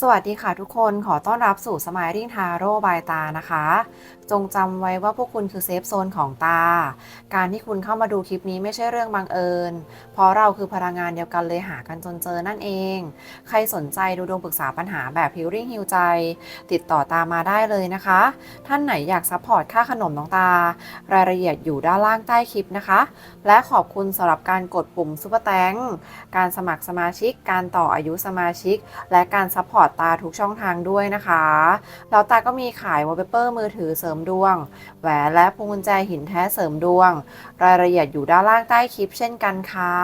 สวัสดีค่ะทุกคนขอต้อนรับสู่สมายริ่งทาโร่บตานะคะ จงจำไว้ว่าพวกคุณคือเซฟโซนของตา การที่คุณเข้ามาดูคลิปนี้ไม่ใช่เรื่องบังเอิญ เพราะเราคือพลังงานเดียวกันเลยหากันจนเจอนั่นเอง ใครสนใจดูดวงปรึกษาปัญหาแบบพิวริ่งฮิวใจ ติดต่อตามมาได้เลยนะคะ ท่านไหนอยากซัพพอร์ตค่าขนมน้องตา รายละเอียดอยู่ด้านล่างใต้คลิปนะคะ และขอบคุณสำหรับการกดปุ่มซุปเปอร์แตงการสมัครสมาชิก การต่ออายุสมาชิก และการซัพพอร์ตตาทุกช่องทางด้วยนะคะแล้วตาก็มีขายวอลเปเปอร์มือถือเสริมดวง แหวนและพวงกุญแจหินแท้เสริมดวง รายละเอียดอยู่ด้านล่างใต้คลิปเช่นกันค่ะ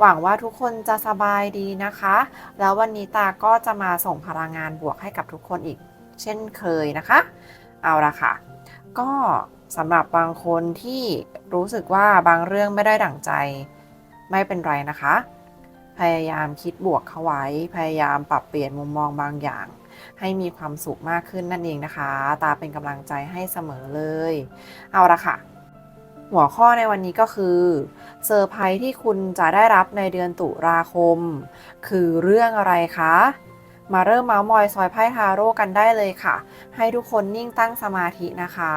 หวังว่าทุกคนจะสบายดีนะคะ แล้ววันนี้ตาก็จะมาส่งพลังงานบวกให้กับทุกคนอีก เช่นเคยนะคะ เอาละค่ะ ก็สำหรับบางคนที่รู้สึกว่าบางเรื่องไม่ได้ดั่งใจ ไม่เป็นไรนะคะ พยายามคิดบวกเข้าไว้ พยายามปรับเปลี่ยนมุมมองบางอย่าง ให้มีความสุขมากขึ้นนั่นเองนะคะ ตาเป็นกำลังใจให้เสมอเลย เอาละค่ะ หัวข้อในวันนี้ก็คือเซอร์ไพรส์ที่คุณจะได้รับในเดือนตุลาคม คือเรื่องอะไรคะมาเริ่มเมาส์มอยซอยไพ่ทาโร่กันได้เลยค่ะ ให้ทุกคนนิ่งตั้งสมาธินะคะ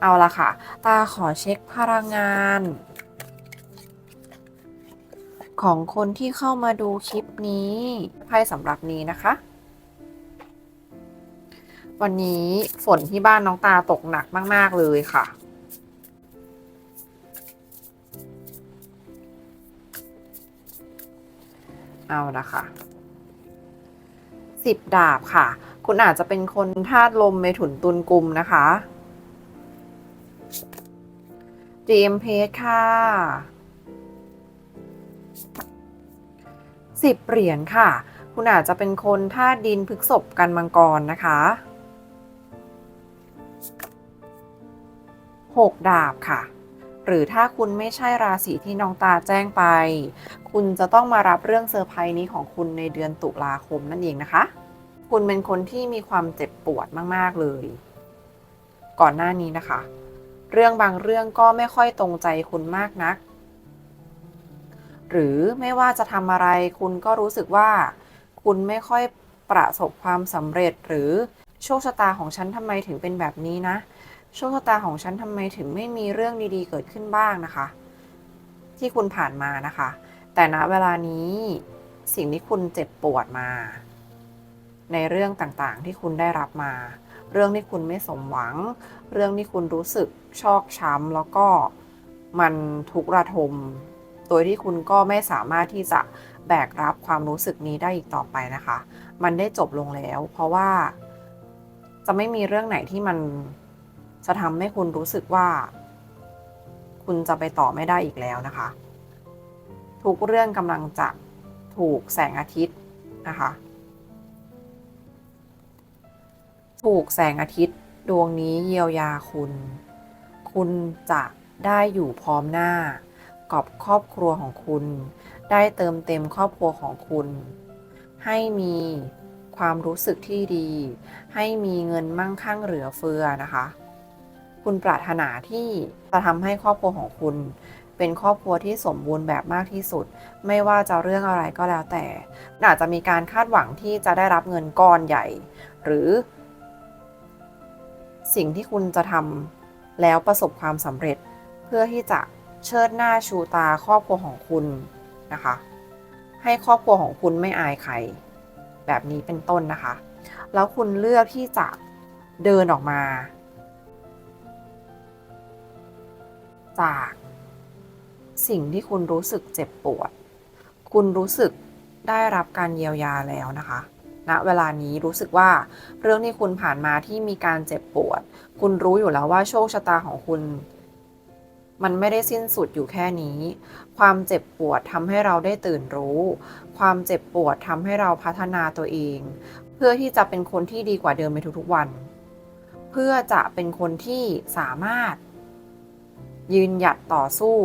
เอาละค่ะ ตาขอเช็คพลังงาน ของคนที่เข้ามาดูคลิปนี้ไพ่สำหรับนี้นะคะ วันนี้ฝนที่บ้านน้องตาตกหนักมาก ๆ เลยค่ะเอาละค่ะสิบดาบค่ะ คุณอาจจะเป็นคนธาตุลมเมถุนตุลกุมนะคะ GM p ค่ะสิบเหรียญค่ะ คุณอาจจะเป็นคนธาตุดินพฤกษบกันมังกรนะคะหกดาบค่ะ หรือถ้าคุณไม่ใช่ราศีที่น้องตาแจ้งไป คุณจะต้องมารับเรื่องเซอร์ไพรส์นี้ของคุณในเดือนตุลาคมนั่นเองนะคะ คุณเป็นคนที่มีความเจ็บปวดมาก ๆ เลย ก่อนหน้านี้นะคะ เรื่องบางเรื่องก็ไม่ค่อยตรงใจคุณมากนัก หรือไม่ว่าจะทำอะไรคุณก็รู้สึกว่า คุณไม่ค่อยประสบความสำเร็จหรือโชคชะตาของฉันทำไมถึงเป็นแบบนี้นะ โชคชะตาของฉันทำไมถึงไม่มีเรื่องดีๆ เกิดขึ้นบ้างนะคะ ที่คุณผ่านมานะคะ แต่ณเวลานี้สิ่งที่คุณเจ็บปวดมา ในเรื่องต่างๆที่คุณได้รับมา เรื่องที่คุณไม่สมหวัง เรื่องที่คุณรู้สึกชอกช้ำแล้วก็มันทุกระทม โดยที่คุณก็ไม่สามารถที่จะแบกรับความรู้สึกนี้ได้อีกต่อไปนะคะ มันได้จบลงแล้ว เพราะว่าจะไม่มีเรื่องไหนที่มันจะทำให้คุณรู้สึกว่า คุณจะไปต่อไม่ได้อีกแล้วนะคะ ทุกเรื่องกำลังจะถูกแสงอาทิตย์นะคะ ถูกแสงอาทิตย์ดวงนี้เยียวยาคุณ คุณจะได้อยู่พร้อมหน้า กับครอบครัวของคุณ ได้เติมเต็มครอบครัวของคุณ ให้มีความรู้สึกที่ดี ให้มีเงินมั่งคั่งเหลือเฟือนะคะ คุณปรารถนาที่จะทำให้ครอบครัวของคุณ เป็นครอบครัวที่สมบูรณ์แบบมากที่สุด ไม่ว่าจะเรื่องอะไรก็แล้วแต่อาจจะมีการคาดหวังที่จะได้รับเงินก้อนใหญ่ หรือ สิ่งที่คุณจะทำแล้วประสบความสำเร็จ เพื่อที่จะเชิดหน้าชูตาครอบครัวของคุณนะคะ ให้ครอบครัวของคุณไม่อายใคร แบบนี้เป็นต้นนะคะ แล้วคุณเลือกที่จะเดินออกมา จากสิ่งที่คุณรู้สึกเจ็บปวด คุณรู้สึกได้รับการเยียวยาแล้วนะคะ ณเวลานี้รู้สึกว่าเรื่องที่คุณผ่านมาที่มีการเจ็บปวด คุณรู้อยู่แล้วว่าโชคชะตาของคุณ มันไม่ได้สิ้นสุดอยู่แค่นี้ ความเจ็บปวดทำให้เราได้ตื่นรู้ ความเจ็บปวดทำให้เราพัฒนาตัวเอง เพื่อที่จะเป็นคนที่ดีกว่าเดิมในทุกๆวัน เพื่อจะเป็นคนที่สามารถ ยืนหยัดต่อสู้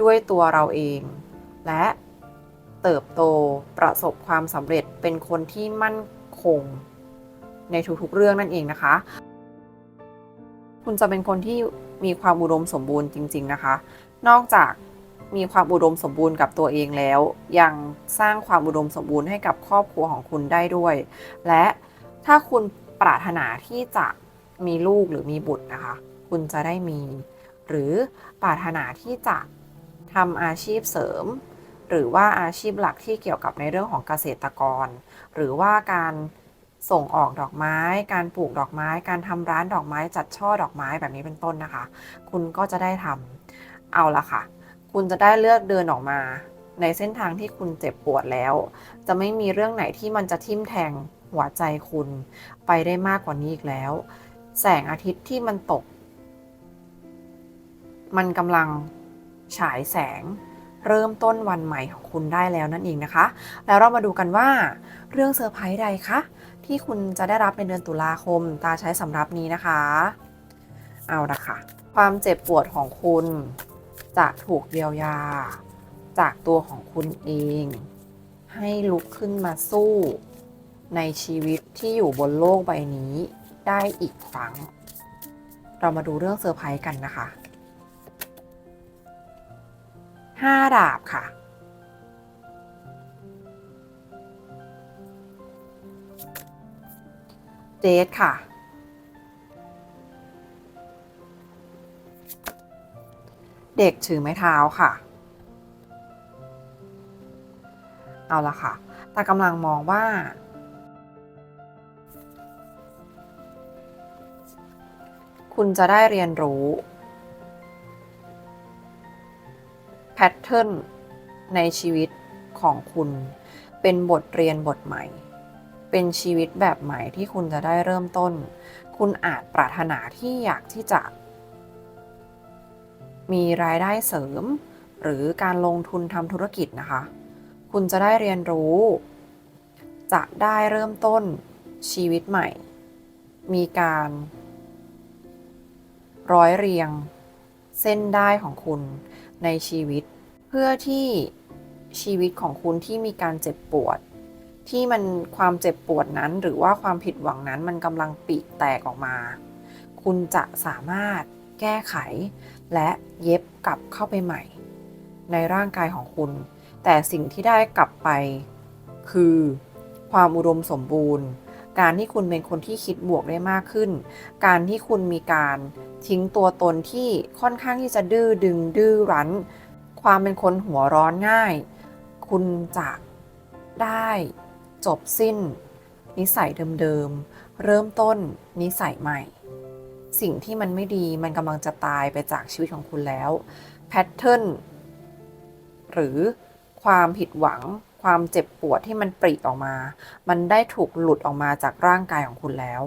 ด้วยตัวเราเอง และ เติบโตประสบความสำเร็จเป็นคนที่มั่นคง ในทุกๆเรื่องนั่นเองนะคะ คุณจะเป็นคนที่มีความอุดมสมบูรณ์จริง ๆนะคะ นอกจากมีความอุดมสมบูรณ์กับตัวเองแล้ว ยังสร้างความอุดมสมบูรณ์ให้กับครอบครัวของคุณได้ด้วย และถ้าคุณปรารถนาที่จะมีลูกหรือมีบุตรนะคะ คุณจะได้มี หรือปรารถนาที่จะทำอาชีพเสริม หรือว่าอาชีพหลักที่เกี่ยวกับในเรื่องของเกษตรกร หรือว่าการส่งออกดอกไม้ การปลูกดอกไม้ การทำร้านดอกไม้จัดช่อดอกไม้แบบนี้เป็นต้นนะคะ คุณก็จะได้ทำเอาละค่ะ คุณจะได้เลือกเดินออกมา ในเส้นทางที่คุณเจ็บปวดแล้ว จะไม่มีเรื่องไหนที่มันจะทิ่มแทงหัวใจคุณไปได้มากกว่านี้อีกแล้ว แสงอาทิตย์ที่มันตก มันกำลังฉายแสง เริ่มต้นวันใหม่ของคุณได้แล้วนั่นเองนะคะ แล้วเรามาดูกันว่า เรื่องเซอร์ไพรส์ใดคะที่คุณจะได้รับในเดือนตุลาคม ตาใช้สำรับนี้นะคะ เอาละค่ะ ความเจ็บปวดของคุณจะถูกเยียวยา จากตัวของคุณเอง ให้ลุกขึ้นมาสู้ ในชีวิตที่อยู่บนโลกใบนี้ได้อีกครั้ง เรามาดูเรื่องเซอร์ไพรส์กันนะคะ ห้าดาบค่ะเดทค่ะ เด็กถือไม้เท้าค่ะ เอาละค่ะ แต่กำลังมองว่าคุณจะได้เรียนรู้ ทเทิร์นในชีวิตของคุณ เป็นบทเรียนบทใหม่ เป็นชีวิตแบบใหม่ที่คุณจะได้เริ่มต้น คุณอาจปรารถนาที่อยากที่จะ มีรายได้เสริม หรือการลงทุนทำธุรกิจนะคะ คุณจะได้เรียนรู้ จะได้เริ่มต้นชีวิตใหม่ มีการ ร้อยเรียง เส้นได้ของคุณในชีวิต เพื่อที่ชีวิตของคุณที่มีการเจ็บปวด ที่มันความเจ็บปวดนั้น หรือว่าความผิดหวังนั้นมันกำลังปีกแตกออกมา คุณจะสามารถแก้ไข และเย็บกลับเข้าไปใหม่ ในร่างกายของคุณ แต่สิ่งที่ได้กลับไป คือ ความอุดมสมบูรณ์ การที่คุณเป็นคนที่คิดบวกได้มากขึ้น การที่คุณมีการทิ้งตัวตนที่ค่อนข้างที่จะดื้อดึงดื้อรั้น ความเป็นคนหัวร้อนง่าย คุณจะได้จบสิ้น นิสัยเดิมๆ เริ่มต้นนิสัยใหม่ สิ่งที่มันไม่ดีมันกำลังจะตายไปจากชีวิตของคุณแล้ว แพทเทิร์นหรือความผิดหวัง ความเจ็บปวดที่มันปริออกมา มันได้ถูกหลุดออกมาจากร่างกายของคุณแล้ว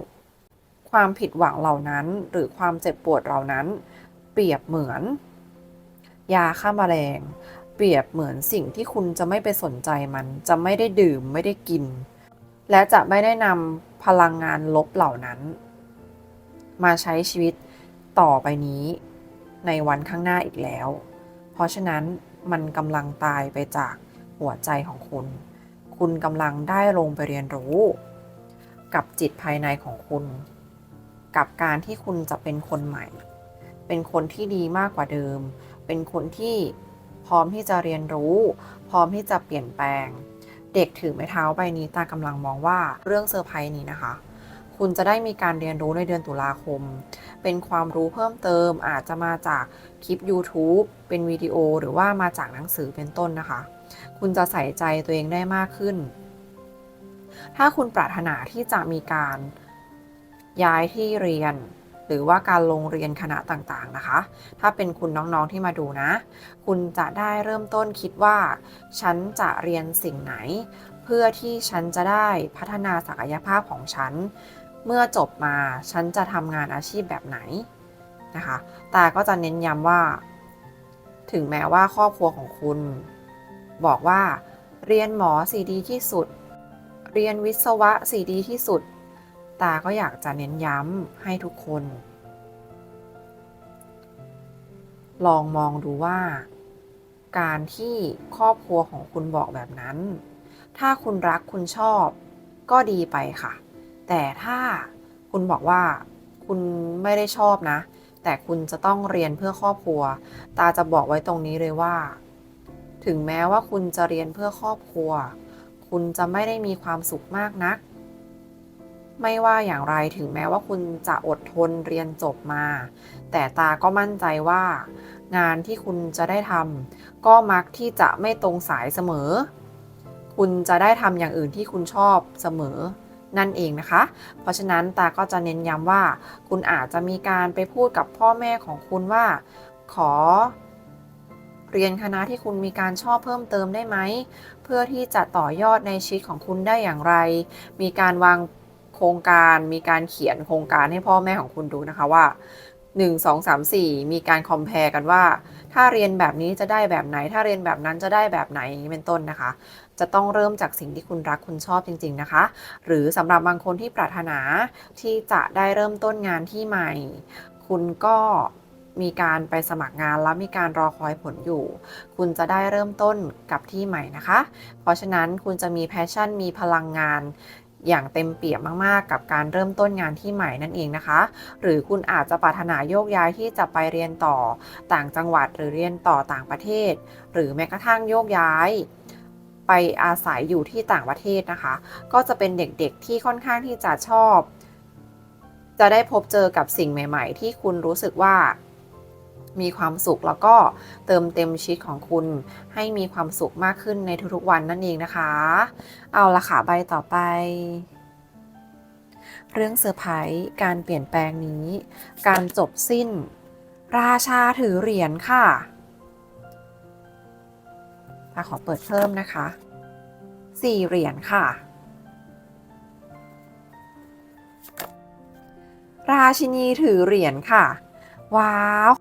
ความผิดหวังเหล่านั้นหรือความเจ็บปวดเหล่านั้น เปรียบเหมือน ยาฆ่าแมลง เปรียบเหมือนสิ่งที่คุณจะไม่ไปสนใจมัน จะไม่ได้ดื่มไม่ได้กิน และจะไม่ได้นำพลังงานลบเหล่านั้น มาใช้ชีวิตต่อไปนี้ในวันข้างหน้าอีกแล้ว เพราะฉะนั้นมันกำลังตายไปจาก หัวใจของคุณ คุณกำลังได้ลงไปเรียนรู้ กับจิตภายในของคุณ กับการที่คุณจะเป็นคนใหม่ เป็นคนที่ดีมากกว่าเดิม เป็นคนที่พร้อมที่จะเรียนรู้ พร้อมที่จะเปลี่ยนแปลง เด็กถือไม้เท้าใบนี้ตากำลังมองว่าเรื่องเซอร์ไพรส์นี้นะคะ คุณจะได้มีการเรียนรู้ในเดือนตุลาคม เป็นความรู้เพิ่มเติมอาจจะมาจากคลิป YouTube เป็นวิดีโอหรือว่ามาจากหนังสือเป็นต้นนะคะ คุณจะใส่ใจตัวเองได้มากขึ้น ถ้าคุณปรารถนาที่จะมีการย้ายที่เรียน หรือว่าการลงเรียนคณะต่างๆนะคะ ถ้าเป็นคุณน้องๆที่มาดูนะ คุณจะได้เริ่มต้นคิดว่า ฉันจะเรียนสิ่งไหน เพื่อที่ฉันจะได้พัฒนาศักยภาพของฉัน เมื่อจบมาฉันจะทำงานอาชีพแบบไหนนะคะแตาก็จะเน้นย้ำว่า ถึงแม้ว่าครอบครัวของคุณ บอกว่า เรียนหมอสีดีที่สุด เรียนวิศวะสีดีที่สุด ตาก็อยากจะเน้นย้ำให้ทุกคน ลองมองดูว่า การที่ครอบครัวของคุณบอกแบบนั้น ถ้าคุณรักคุณชอบก็ดีไปค่ะ แต่ถ้าคุณบอกว่าคุณไม่ได้ชอบนะ แต่คุณจะต้องเรียนเพื่อครอบครัว ตาจะบอกไว้ตรงนี้เลยว่า ถึงแม้ว่าคุณจะเรียนเพื่อครอบครัว คุณจะไม่ได้มีความสุขมากนัก ไม่ว่าอย่างไรถึงแม้ว่าคุณจะอดทนเรียนจบมา แต่ตาก็มั่นใจว่า งานที่คุณจะได้ทำก็มักที่จะไม่ตรงสายเสมอ คุณจะได้ทำอย่างอื่นที่คุณชอบเสมอนั่นเองนะคะ เพราะฉะนั้นตาก็จะเน้นย้ำว่า คุณอาจจะมีการไปพูดกับพ่อแม่ของคุณว่า ขอ เรียนคณะที่คุณมีการชอบเพิ่มเติมได้ไหม เพื่อที่จะต่อยอดในชีวิตของคุณได้อย่างไร มีการวางโครงการมีการเขียนโครงการให้พ่อแม่ของคุณดูนะคะว่า 1 2 3 4 มีการคอมเพลกันว่า ถ้าเรียนแบบนี้จะได้แบบไหน ถ้าเรียนแบบนั้นจะได้แบบไหนเป็นต้นนะคะ จะต้องเริ่มจากสิ่งที่คุณรักคุณชอบจริง ๆนะคะ หรือสำหรับบางคนที่ปรารถนาที่จะได้เริ่มต้นงานที่ใหม่ คุณก็ มีการไปสมัครงานแล้วมีการรอคอยผลอยู่ คุณจะได้เริ่มต้นกับที่ใหม่นะคะ เพราะฉะนั้นคุณจะมีแพชชั่นมีพลังงานอย่างเต็มเปี่ยมมาก ๆ กับการเริ่มต้นงานที่ใหม่นั่นเองนะคะ หรือคุณอาจจะปรารถนาโยกย้ายที่จะไปเรียนต่อต่างจังหวัดหรือเรียนต่อต่างประเทศ หรือแม้กระทั่งโยกย้าย ไปอาศัยอยู่ที่ต่างประเทศนะคะ ก็จะเป็นเด็กๆที่ค่อนข้างที่จะชอบ จะได้พบเจอกับสิ่งใหม่ ๆ ที่คุณรู้สึกว่า มีความสุขแล้วก็เติมเต็มชีวิตของคุณ ให้มีความสุขมากขึ้นในทุกๆวันนั่นเองนะคะ เอาละค่ะใบต่อไป เรื่องเซอร์ไพรส์การเปลี่ยนแปลงนี้ การจบสิ้น ราชาถือเหรียญค่ะอะขอเปิดเพิ่มนะคะสี่เหรียญค่ะ ราชินีถือเหรียญค่ะ ว้าว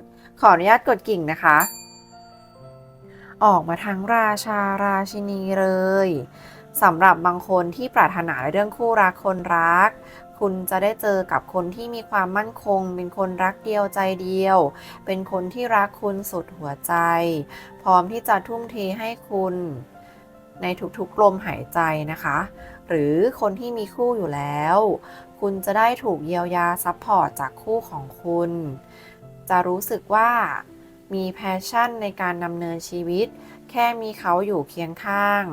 ขออนุญาตกดกิ่งนะคะ ออกมาทั้งราชาราชินีเลยสำหรับบางคนที่ปรารถนาในเรื่องคู่รักคนรัก คุณจะได้เจอกับคนที่มีความมั่นคง เป็นคนรักเดียวใจเดียว เป็นคนที่รักคุณสุดหัวใจ พร้อมที่จะทุ่มเทให้คุณในทุกๆลมหายใจนะคะ หรือคนที่มีคู่อยู่แล้ว คุณจะได้ถูกเยียวยาซัพพอร์ตจากคู่ของคุณ จะรู้สึกว่ามีแพชชั่นในการดำเนินชีวิต แค่มีเขาอยู่เคียงข้าง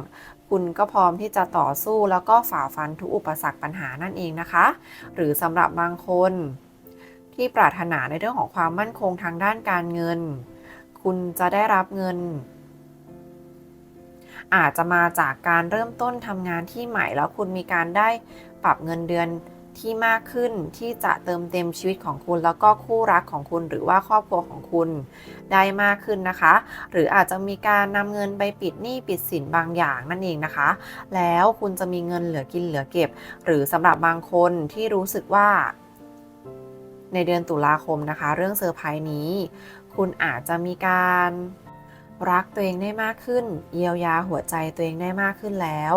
คุณก็พร้อมที่จะต่อสู้แล้วก็ฝ่าฟันทุกอุปสรรคปัญหานั่นเองนะคะ หรือสำหรับบางคน ที่ปรารถนาในเรื่องของความมั่นคงทางด้านการเงิน คุณจะได้รับเงิน อาจจะมาจากการเริ่มต้นทำงานที่ใหม่แล้วคุณมีการได้ปรับเงินเดือน ที่มากขึ้นที่จะเติมเต็มชีวิตของคุณ แล้วก็คู่รักของคุณหรือว่าครอบครัวของคุณได้มากขึ้นนะคะ หรืออาจจะมีการนำเงินไปปิดหนี้ปิดสินบางอย่างนั่นเองนะคะ แล้วคุณจะมีเงินเหลือกินเหลือเก็บ หรือสำหรับบางคนที่รู้สึกว่า ในเดือนตุลาคมนะคะ เรื่องเซอร์ไพรส์นี้ คุณอาจจะมีการรักตัวเองได้มากขึ้น เยียวยาหัวใจตัวเองได้มากขึ้นแล้ว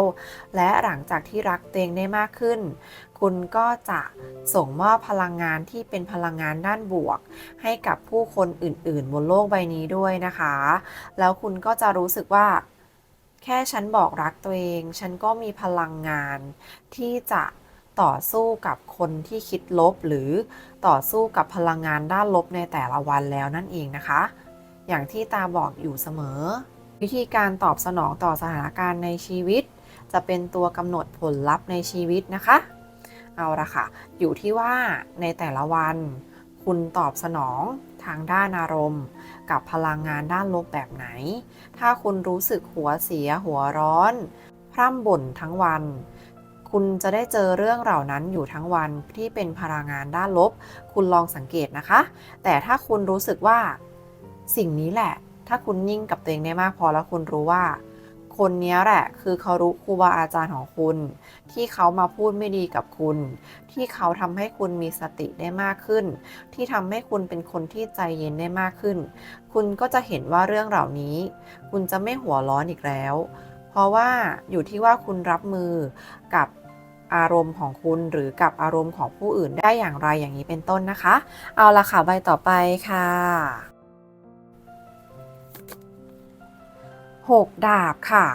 และหลังจากที่รักตัวเองได้มากขึ้น คุณก็จะส่งมอบพลังงานที่เป็นพลังงานด้านบวก ให้กับผู้คนอื่นๆ บนโลกใบนี้ด้วยนะคะ แล้วคุณก็จะรู้สึกว่า แค่ฉันบอกรักตัวเอง ฉันก็มีพลังงานที่จะต่อสู้กับคนที่คิดลบ หรือต่อสู้กับพลังงานด้านลบในแต่ละวันแล้วนั่นเองนะคะ อย่างที่ตาบอกอยู่เสมอ วิธีการตอบสนองต่อสถานการณ์ในชีวิต จะเป็นตัวกำหนดผลลัพธ์ในชีวิตนะคะ เอาละค่ะ อยู่ที่ว่าในแต่ละวัน คุณตอบสนองทางด้านอารมณ์ กับพลังงานด้านลบแบบไหน ถ้าคุณรู้สึกหัวเสียหัวร้อน พร่ำบ่นทั้งวัน คุณจะได้เจอเรื่องเหล่านั้นอยู่ทั้งวันที่เป็นพลังงานด้านลบ คุณลองสังเกตนะคะ แต่ถ้าคุณรู้สึกว่า สิ่งนี้แหละ ถ้าคุณนิ่งกับตัวเองได้มากพอแล้วคุณรู้ว่า คนนี้แหละ คือเขารู้ครูบาอาจารย์ของคุณ ที่เขามาพูดไม่ดีกับคุณ ที่เขาทำให้คุณมีสติได้มากขึ้น ที่ทำให้คุณเป็นคนที่ใจเย็นได้มากขึ้น คุณก็จะเห็นว่าเรื่องเหล่านี้ คุณจะไม่หัวร้อนอีกแล้ว เพราะว่าอยู่ที่ว่าคุณรับมือกับอารมณ์ของคุณหรือกับอารมณ์ของผู้อื่นได้อย่างไรอย่างนี้เป็นต้นนะคะ เอาละค่ะใบต่อไปค่ะ หกดาบค่ะ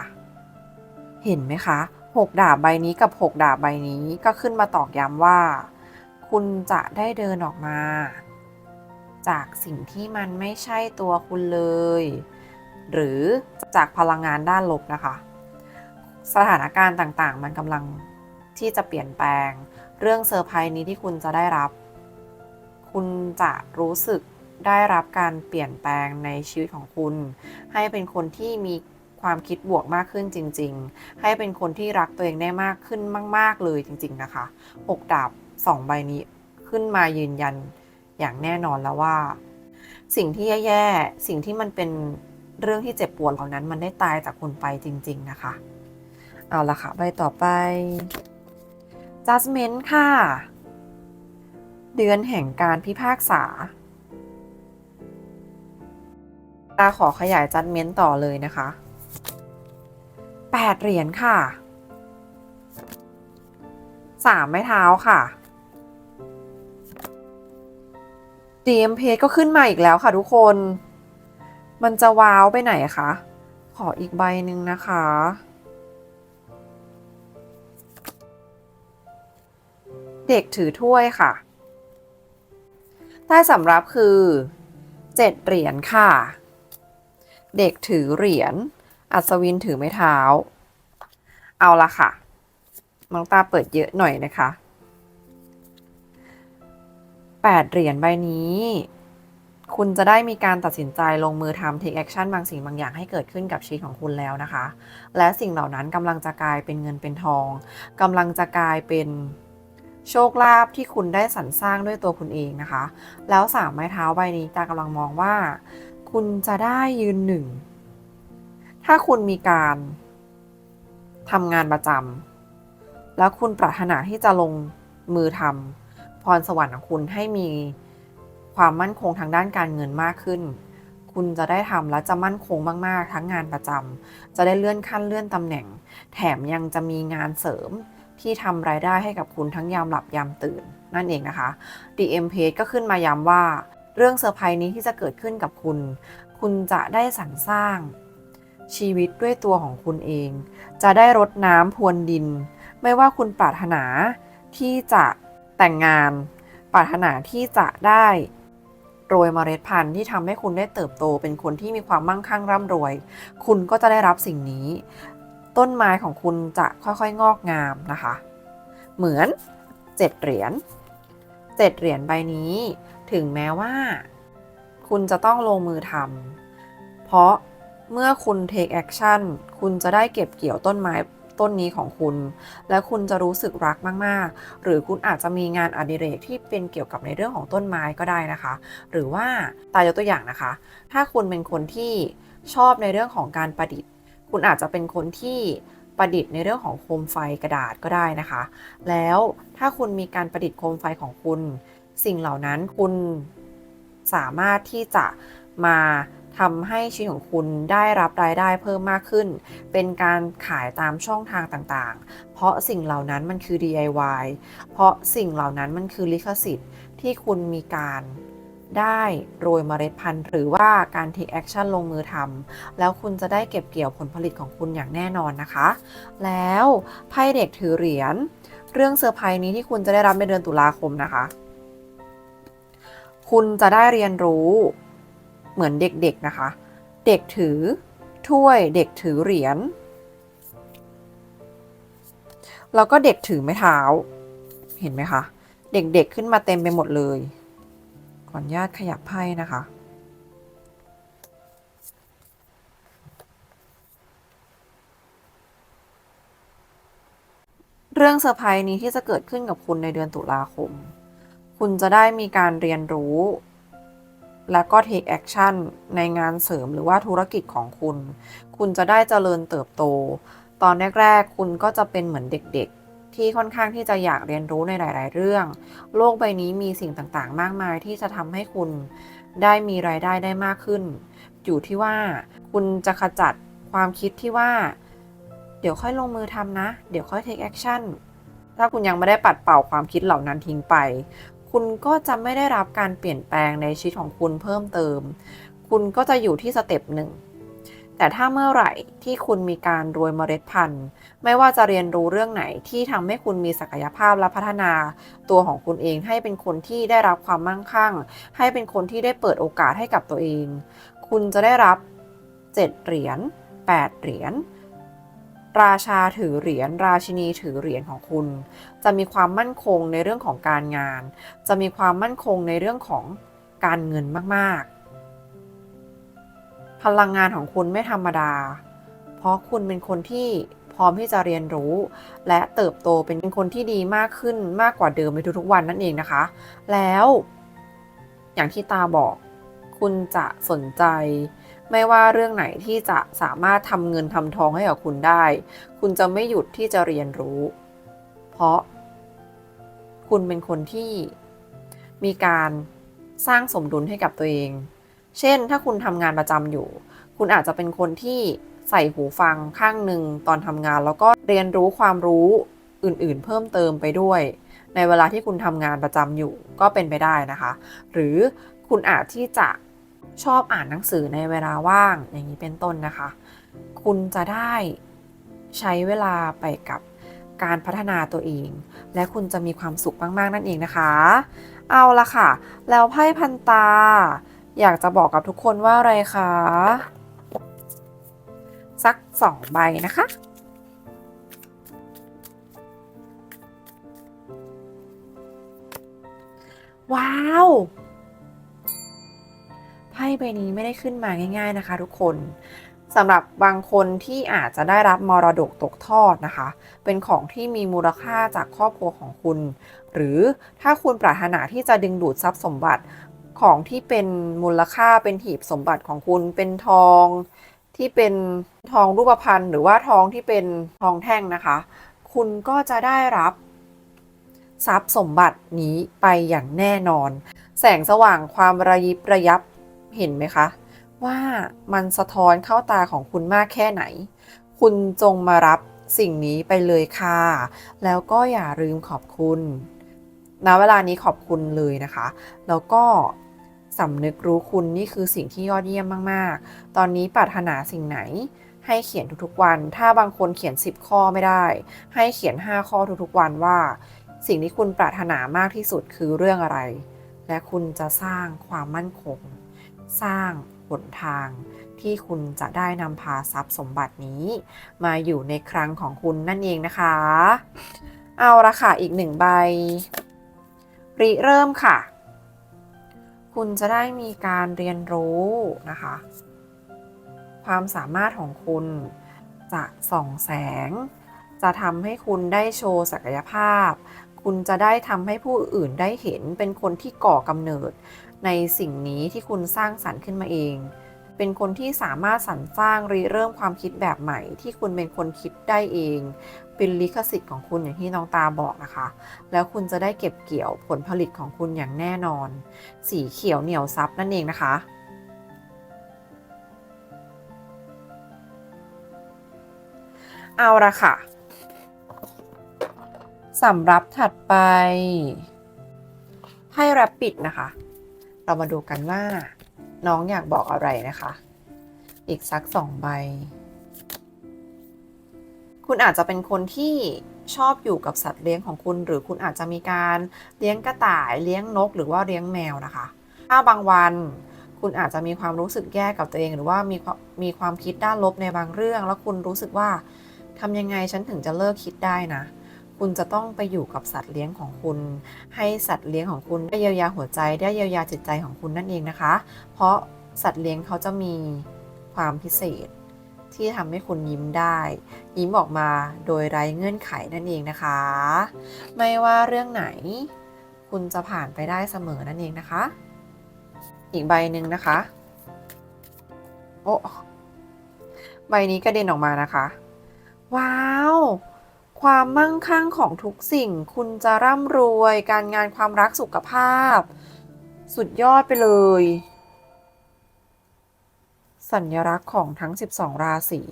เห็นไหมคะหกดาบใบนี้กับหกดาบใบนี้ก็ขึ้นมาตอกย้ำว่า คุณจะได้เดินออกมา จากสิ่งที่มันไม่ใช่ตัวคุณเลย หรือจากพลังงานด้านลบนะคะ สถานการณ์ต่างๆ มันกำลังที่จะเปลี่ยนแปลง เรื่องเซอร์ไพรส์นี้ที่คุณจะได้รับ คุณจะรู้สึก ได้รับการเปลี่ยนแปลงในชีวิตของคุณ ให้เป็นคนที่มีความคิดบวกมากขึ้นจริง ๆ ให้เป็นคนที่รักตัวเองได้มากขึ้นมาก ๆ เลยจริง ๆ นะคะหกดาบสองใบนี้ขึ้นมายืนยันอย่างแน่นอนแล้วว่า สิ่งที่แย่ๆ สิ่งที่มันเป็นเรื่องที่เจ็บปวดเหล่านั้นมันได้ตายจากคุณไปจริง ๆ นะคะ เอาละค่ะ ใบต่อไป judgment ค่ะ เดือนแห่งการพิพากษา ตาขอขยาย judgment ต่อเลยนะคะแปดเหรียญค่ะสามไม้เท้าค่ะ DM p ก็ขึ้นมาอีกแล้วค่ะทุกคน มันจะว้าวไปไหนคะ ขออีกใบหนึ่งนะคะ เด็กถือถ้วยค่ะ ใต้สำรับคือเจ็ดเหรียญค่ะ เด็กถือเหรียญ อัศวินถือไม้เท้า เอาละค่ะ มองตาเปิดเยอะหน่อยนะคะแปดเหรียญใบนี้ คุณจะได้มีการตัดสินใจลงมือทำ take action บางสิ่งบางอย่างให้เกิดขึ้นกับชีวิตของคุณแล้วนะคะ และสิ่งเหล่านั้นกำลังจะกลายเป็นเงินเป็นทองกำลังจะกลายเป็นโชคลาภที่คุณได้สรรสร้างด้วยตัวคุณเองนะคะ แล้วสามไม้เท้าใบนี้ตากำลังมองว่า คุณจะได้ยืนหนึ่ง ถ้าคุณมีการทำงานประจำแล้วคุณปรารถนาที่จะลงมือทำพรสวรรค์ของคุณให้มีความมั่นคงทางด้านการเงินมากขึ้น คุณจะได้ทำและจะมั่นคงมาก ๆ ทั้งงานประจำจะได้เลื่อนขั้นเลื่อนตำแหน่ง แถมยังจะมีงานเสริมที่ทำรายได้ให้กับคุณทั้งยามหลับยามตื่น นั่นเองนะคะ DM Page ก็ขึ้นมาย้ำว่า เรื่องเซอร์ไพรส์นี้ที่จะเกิดขึ้นกับคุณ คุณจะได้สรรสร้างชีวิตด้วยตัวของคุณเอง จะได้รดน้ำพรวนดิน ไม่ว่าคุณปรารถนาที่จะแต่งงาน ปรารถนาที่จะได้โรยเมล็ดพันธุ์ที่ทำให้คุณได้เติบโตเป็นคนที่มีความมั่งคั่งร่ำรวย คุณก็จะได้รับสิ่งนี้ ต้นไม้ของคุณจะค่อยๆ งอกงามนะคะ เหมือนเจ็ดเหรียญเจ็ดเหรียญใบนี้ ถึงแม้ว่า คุณจะต้องลงมือทำเพราะเมื่อคุณ take action คุณจะได้เก็บเกี่ยวต้นไม้ต้นนี้ของคุณ และคุณจะรู้สึกรักมาก ๆ หรือคุณอาจจะมีงานอดิเรกที่เป็นเกี่ยวกับในเรื่องของต้นไม้ก็ได้นะคะ หรือว่าตายกตัวอย่างนะคะ ถ้าคุณเป็นคนที่ชอบในเรื่องของการประดิษฐ์ คุณอาจจะเป็นคนที่ประดิษฐ์ในเรื่องของโคมไฟกระดาษก็ได้นะคะ แล้วถ้าคุณมีการประดิษฐ์โคมไฟของคุณ สิ่งเหล่านั้นคุณสามารถที่จะมาทำให้ชีวิตของคุณได้รับรายได้เพิ่มมากขึ้น เป็นการขายตามช่องทางต่างๆ เพราะสิ่งเหล่านั้นมันคือ DIY เพราะสิ่งเหล่านั้นมันคือลิขสิทธิ์ที่คุณมีการได้โรยเมล็ดพันธุ์ หรือว่าการ take action ลงมือทำแล้วคุณจะได้เก็บเกี่ยวผลผลิตของคุณอย่างแน่นอนนะคะ แล้วไพ่เด็กถือเหรียญเรื่องเซอร์ไพรส์นี้ที่คุณจะได้รับในเดือนตุลาคมนะคะ คุณจะได้เรียนรู้เหมือนเด็กๆนะคะ เด็กถือถ้วยเด็กถือเหรียญแล้วก็เด็กถือไม้เท้า เห็นไหมคะ เด็กๆขึ้นมาเต็มไปหมดเลย ขออนุญาตขยับไพ่นะคะ เรื่องเซอร์ไพรส์นี้ที่จะเกิดขึ้นกับคุณในเดือนตุลาคม คุณจะได้มีการเรียนรู้ แล้วก็ take action ในงานเสริมหรือว่าธุรกิจของคุณ คุณจะได้เจริญเติบโต ตอนแรกๆ คุณก็จะเป็นเหมือนเด็กๆ ที่ค่อนข้างที่จะอยากเรียนรู้ในหลาย ๆ เรื่อง โลกใบนี้มีสิ่งต่างๆ มากมายที่จะทำให้คุณได้มีรายได้ได้มากขึ้น อยู่ที่ว่าคุณจะขจัดความคิดที่ว่า เดี๋ยวค่อยลงมือทำนะ เดี๋ยวค่อย take action ถ้าคุณยังไม่ได้ปัดเป่าความคิดเหล่านั้นทิ้งไป คุณก็จะไม่ได้รับการเปลี่ยนแปลงในชีวิตของคุณเพิ่มเติม คุณก็จะอยู่ที่สเต็ปหนึ่ง แต่ถ้าเมื่อไหร่ที่คุณมีการรวยเมล็ดพันธุ์ ไม่ว่าจะเรียนรู้เรื่องไหนที่ทำให้คุณมีศักยภาพและพัฒนาตัวของคุณเองให้เป็นคนที่ได้รับความมั่งคั่ง ให้เป็นคนที่ได้เปิดโอกาสให้กับตัวเอง คุณจะได้รับ 7 เหรียญ8 8เหรียญราชาถือเหรียญราชินีถือเหรียญของคุณ จะมีความมั่นคงในเรื่องของการงาน จะมีความมั่นคงในเรื่องของการเงินมากๆ พลังงานของคุณไม่ธรรมดา เพราะคุณเป็นคนที่พร้อมที่จะเรียนรู้ และเติบโตเป็นคนที่ดีมากขึ้นมากกว่าเดิมในทุกๆวันนั่นเองนะคะ แล้วอย่างที่ตาบอกคุณจะสนใจ ไม่ว่าเรื่องไหนที่จะสามารถทำเงินทำทองให้กับคุณได้ คุณจะไม่หยุดที่จะเรียนรู้ ราะ คุณเป็นคนที่มีการสร้างสมดุลให้กับตัวเอง เช่น ถ้าคุณทำงานประจำอยู่ คุณอาจจะเป็นคนที่ใส่หูฟังข้างหนึ่งตอนทำงาน แล้วก็เรียนรู้ความรู้อื่นๆ เพิ่มเติมไปด้วย ในเวลาที่คุณทำงานประจำอยู่ก็เป็นไปได้นะคะ หรือคุณอาจที่จะชอบอ่านหนังสือในเวลาว่างอย่างนี้เป็นต้นนะคะ คุณจะได้ใช้เวลาไปกับ การพัฒนาตัวเอง และคุณจะมีความสุขมาก ๆ นั่นเองนะคะ เอาละค่ะ แล้วไพ่พันตา อยากจะบอกกับทุกคนว่าอะไรคะ สักสองใบนะคะว้าวไพ่ใบนี้ไม่ได้ขึ้นมาง่าย ๆนะคะ ทุกคน สำหรับบางคนที่อาจจะได้รับมรดกตกทอดนะคะ เป็นของที่มีมูลค่าจากครอบครัวของคุณ หรือถ้าคุณปรารถนาที่จะดึงดูดทรัพย์สมบัติของที่เป็นมูลค่าเป็นหีบสมบัติของคุณเป็นทองที่เป็นทองรูปพรรณหรือว่าทองที่เป็นทองแท่งนะคะ คุณก็จะได้รับทรัพย์สมบัตินี้ไปอย่างแน่นอน แสงสว่างความระยิบระยับเห็นไหมคะ ว่ามันสะท้อนเข้าตาของคุณมากแค่ไหน คุณจงมารับสิ่งนี้ไปเลยค่ะ แล้วก็อย่าลืมขอบคุณณเวลานี้ขอบคุณเลยนะคะ แล้วก็สำนึกรู้คุณนี่คือสิ่งที่ยอดเยี่ยมมาก ๆ ตอนนี้ปรารถนาสิ่งไหน ให้เขียนทุกๆวัน ถ้าบางคนเขียน 10 ข้อไม่ได้ ให้เขียน 5 ข้อทุกๆวันว่า สิ่งที่คุณปรารถนามากที่สุดคือเรื่องอะไร และคุณจะสร้างความมั่นคง สร้าง หนทางที่คุณจะได้นำพาทรัพย์สมบัตินี้ มาอยู่ในครั้งของคุณนั่นเองนะคะ เอาละค่ะอีกหนึ่งใบ ริเริ่มค่ะ คุณจะได้มีการเรียนรู้นะคะ ความสามารถของคุณจะส่องแสง จะทำให้คุณได้โชว์ศักยภาพ คุณจะได้ทำให้ผู้อื่นได้เห็นเป็นคนที่ก่อกำเนิด ในสิ่งนี้ที่คุณสร้างสรรค์ขึ้นมาเอง เป็นคนที่สามารถสรรสร้างริเริ่มความคิดแบบใหม่ ที่คุณเป็นคนคิดได้เอง เป็นลิขสิทธิ์ของคุณอย่างที่น้องตาบอกนะคะ แล้วคุณจะได้เก็บเกี่ยวผลผลิตของคุณอย่างแน่นอน สีเขียวเหนียวซับนั่นเองนะคะเอาละค่ะสำหรับถัดไป ให้แรปปิดนะคะ เรามาดูกันว่า น้องอยากบอกอะไรนะคะ อีกสักสองใบ คุณอาจจะเป็นคนที่ชอบอยู่กับสัตว์เลี้ยงของคุณ หรือคุณอาจจะมีการเลี้ยงกระต่ายเลี้ยงนก หรือว่าเลี้ยงแมวนะคะ ถ้าบางวันคุณอาจจะมีความรู้สึกแย่กับตัวเอง หรือว่ามีมีความคิดด้านลบในบางเรื่อง แล้วคุณรู้สึกว่าทำยังไงฉันถึงจะเลิกคิดได้นะ คุณจะต้องไปอยู่กับสัตว์เลี้ยงของคุณ ให้สัตว์เลี้ยงของคุณได้เยียวยาหัวใจได้เยียวยาจิตใจของคุณนั่นเองนะคะ เพราะสัตว์เลี้ยงเขาจะมีความพิเศษ ที่ทำให้คุณยิ้มได้ ยิ้มออกมาโดยไร้เงื่อนไขนั่นเองนะคะ ไม่ว่าเรื่องไหน คุณจะผ่านไปได้เสมอนั่นเองนะคะ อีกใบหนึ่งนะคะ โอ้ใบนี้กระเด็นออกมานะคะ ว้าว ความมั่งคั่งของทุกสิ่ง คุณจะร่ำรวย การงานความรักสุขภาพ สุดยอดไปเลย สัญลักษณ์ของทั้ง 12 ราศี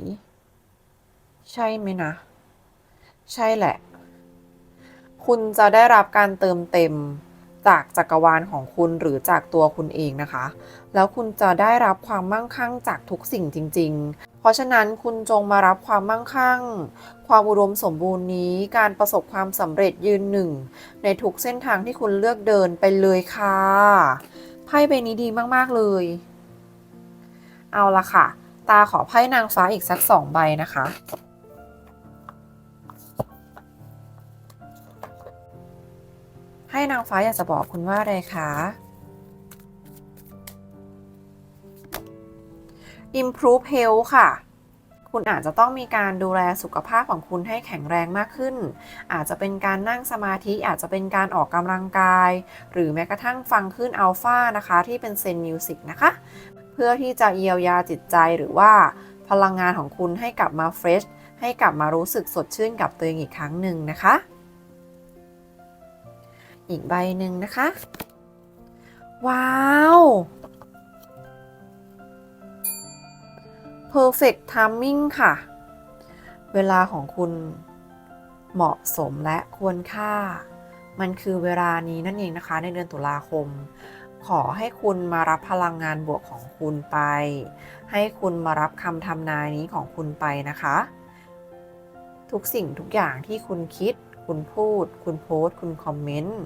ใช่ไหมนะ ใช่แหละ คุณจะได้รับการเติมเต็ม จากจักรวาลของคุณหรือจากตัวคุณเองนะคะ แล้วคุณจะได้รับความมั่งคั่งจากทุกสิ่งจริง ๆ เพราะฉะนั้นคุณจงมารับความมั่งคั่ง ความอุดมสมบูรณ์นี้การประสบความสำเร็จยืนหนึ่ง ในทุกเส้นทางที่คุณเลือกเดินไปเลยค่ะไพ่ใบนี้ดีมากๆเลย เอาละค่ะ ตาขอไพ่นางฟ้าอีกสักสองใบนะคะ ให้นางฟ้าอยากจะบอกคุณว่าอะไรคะ improve health ค่ะ คุณอาจจะต้องมีการดูแลสุขภาพของคุณให้แข็งแรงมากขึ้น อาจจะเป็นการนั่งสมาธิ อาจจะเป็นการออกกำลังกาย หรือแม้กระทั่งฟังขึ้นอัลฟานะคะ ที่เป็นเซนมิวสิกนะคะ เพื่อที่จะเยียวยาจิตใจหรือว่าพลังงานของคุณให้กลับมาเฟรชให้กลับมารู้สึกสดชื่นกับตัวเองอีกครั้งหนึ่งนะคะ อีกใบหนึ่งนะคะ ว้าว perfect timing ค่ะ เวลาของคุณเหมาะสมและควรค่า มันคือเวลานี้นั่นเองนะคะ ในเดือนตุลาคม ขอให้คุณมารับพลังงานบวกของคุณไป ให้คุณมารับคำทำนายนี้ของคุณไปนะคะ ทุกสิ่งทุกอย่างที่คุณคิด คุณพูด คุณโพสต์ คุณคอมเมนต์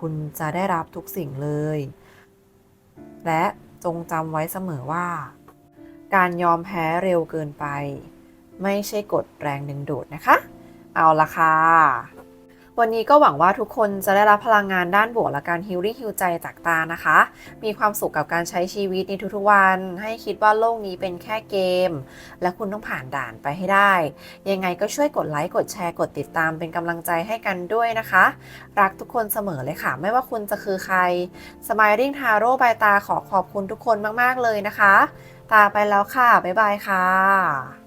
คุณจะได้รับทุกสิ่งเลย และจงจำไว้เสมอว่า การยอมแพ้เร็วเกินไป ไม่ใช่กฎแรงดึงดูดนะคะ เอาละค่ะ วันนี้ก็หวังว่าทุกคนจะได้รับพลังงานด้านบวกและการฮิลลิ่งฮิลใจจากตานะคะ มีความสุขกับการใช้ชีวิตในทุกๆวัน ให้คิดว่าโลกนี้เป็นแค่เกม และคุณต้องผ่านด่านไปให้ได้ ยังไงก็ช่วยกดไลค์กดแชร์กดติดตามเป็นกำลังใจให้กันด้วยนะคะ รักทุกคนเสมอเลยค่ะ ไม่ว่าคุณจะคือใคร Smiling Taro บายตาขอขอบคุณทุกคนมากๆเลยนะคะ ตาไปแล้วค่ะบ๊ายบายค่ะ